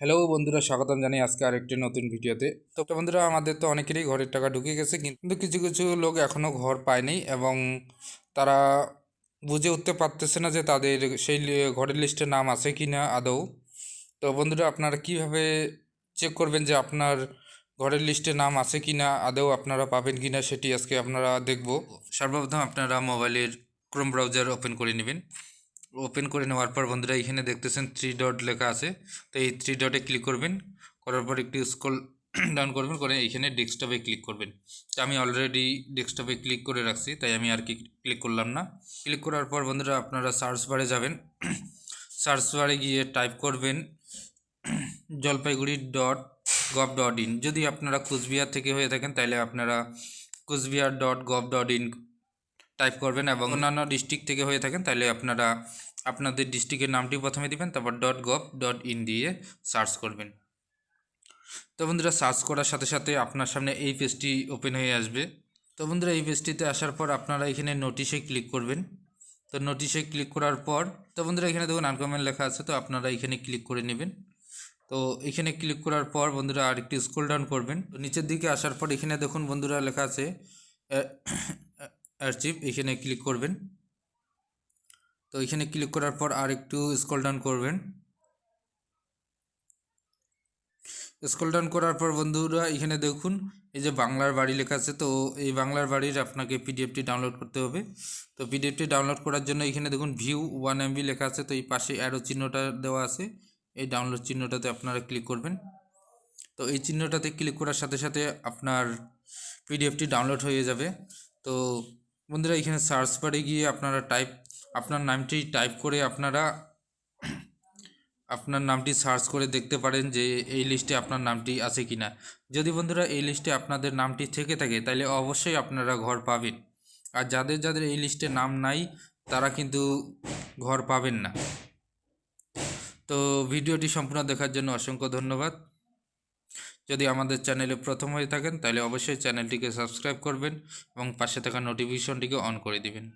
Hello বন্ধুরা, স্বাগতম জানাই আজকে আরেকটি নতুন ভিডিওতে। তো বন্ধুরা, আমাদের তো অনেকেরই ঘরের টাকা ঢুকে গেছে কিন্তু কিছু কিছু লোক এখনও ঘর পায়নি এবং তারা বুঝে উঠতে পারতেছে না যে তাদের সেই ঘরের লিস্টে নাম আছে কি না আদৌ। তো বন্ধুরা, আপনারা কীভাবে চেক করবেন যে আপনার ঘরের লিস্টে নাম আছে কি না আদৌ আপনারা পাবেন কি না সেটি আজকে আপনারা দেখব। সর্বপ্রথম আপনারা মোবাইলের ক্রোম ব্রাউজার ওপেন করে নেবেন। ওপেন করে নেওয়ার পর বন্ধুরা এখানে দেখতেছেন থ্রি ডট লেখা আছে। তো এই থ্রি ডটে ক্লিক করবেন। করার পর একটু স্ক্রল ডাউন করবেন, করে এইখানে ডেস্কটপে ক্লিক করবেন। তো আমি অলরেডি ডেস্কটপে ক্লিক করে রাখছি, তাই আমি আর কি ক্লিক করলাম না। ক্লিক করার পর বন্ধুরা আপনারা সার্চ বারে যাবেন। সার্চ বারে গিয়ে টাইপ করবেন Jalpaiguri dot gov dot in যদি আপনারা কুচবিহার থেকে হয়ে থাকেন তাহলে আপনারা Coochbehar dot gov dot in type করবেন এবং অন্যান্য ডিস্ট্রিক্ট থেকে হয়ে থাকেন, তাহলে আপনারা আপনাদের ডিস্ট্রিক্টের নামটি প্রথমে দিবেন, তারপর ডট গভ ডট ইন দিয়ে সার্চ করবেন। তো বন্ধুরা সার্চ করার সাথে সাথে আপনার সামনে এই পেজটি ওপেন হয়ে আসবে। তো বন্ধুরা, এই পেজটিতে আসার পর আপনারা এখানে নোটিশে ক্লিক করবেন। তো নোটিশে ক্লিক করার পর, তো বন্ধুরা, এখানে দেখুন আনকমেন্ট লেখা আছে, তো আপনারা এখানে ক্লিক করে নেবেন। তো এখানে ক্লিক করার পর বন্ধুরা আর একটু স্ক্রল ডাউন করবেন। তো নিচের দিকে আসার পর এখানে দেখুন বন্ধুরা লেখা আছে অ্যারচিভ এখানে ক্লিক করবেন। তো এখানে ক্লিক করার পর আর একটু স্ক্রল ডাউন করবেন। স্ক্রল ডাউন করার পর বন্ধুরা, এখানে দেখুন, এই যে বাংলার বাড়ি লেখা আছে, তো এই বাংলার বাড়ির আপনাকে পিডিএফটি ডাউনলোড করতে হবে। তো পিডিএফটি ডাউনলোড করার জন্য এখানে দেখুন ভিউ ওয়ান এমবি লেখা আছে, তো এই পাশে অ্যারো চিহ্নটা দেওয়া আছে। এই ডাউনলোড চিহ্নটাতে আপনারা ক্লিক করবেন। তো এই চিহ্নটাতে ক্লিক করার সাথে সাথে আপনার পিডিএফটি ডাউনলোড হয়ে যাবে। তো বন্ধুরা, এখানে সার্চ বারে গিয়ে আপনারা টাইপ আপনার নামটি টাইপ করে আপনারা, আপনার নামটি সার্চ করে দেখতে পারেন যে এই লিস্টে আপনার নামটি আছে কি না যদি বন্ধুরা, এই লিস্টে আপনাদের নামটি থেকে থাকে তাহলে অবশ্যই আপনারা ঘর পাবেন। আর যাদের যাদের এই লিস্টে নাম নাই, তারা কিন্তু ঘর পাবেন না। তো ভিডিওটি সম্পূর্ণ দেখার জন্য অসংখ্য ধন্যবাদ। যদি আমাদের চ্যানেলে প্রথম হয়ে থাকেন, তাহলে অবশ্যই চ্যানেলটিকে সাবস্ক্রাইব করবেন এবং পাশে থাকা নোটিফিকেশনটিকে অন করে দিবেন।